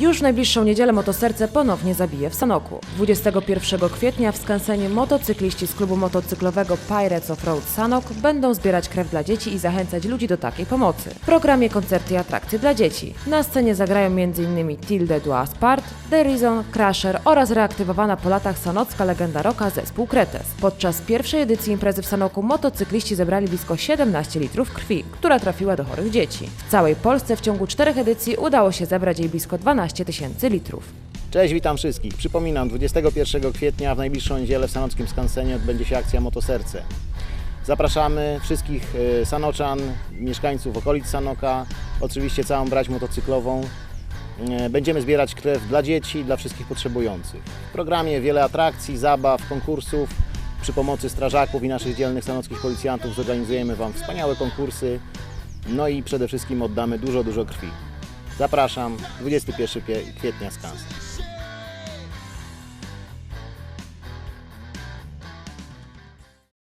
Już w najbliższą niedzielę motoserce ponownie zabije w Sanoku. 21 kwietnia w skansenie motocykliści z klubu motocyklowego Pirates of Road Sanok będą zbierać krew dla dzieci i zachęcać ludzi do takiej pomocy. W programie koncerty i atrakcje dla dzieci. Na scenie zagrają m.in. Tilde Duaspart, The Reason, Crusher oraz reaktywowana po latach sanocka legenda rocka zespół Kretes. Podczas pierwszej edycji imprezy w Sanoku motocykliści zebrali blisko 17 litrów krwi, która trafiła do chorych dzieci. W całej Polsce w ciągu czterech edycji udało się zebrać jej blisko 12 tysięcy litrów. Cześć, witam wszystkich. Przypominam, 21 kwietnia w najbliższą niedzielę w Sanockim Skansenie odbędzie się akcja Motoserce. Zapraszamy wszystkich e, Sanoczan, mieszkańców okolic Sanoka, oczywiście całą brać motocyklową. E, Będziemy zbierać krew dla dzieci, dla wszystkich potrzebujących. W programie wiele atrakcji, zabaw, konkursów. Przy pomocy strażaków i naszych dzielnych sanockich policjantów zorganizujemy Wam wspaniałe konkursy. No i przede wszystkim oddamy dużo, dużo krwi. Zapraszam, 21 pie- kwietnia Skansen.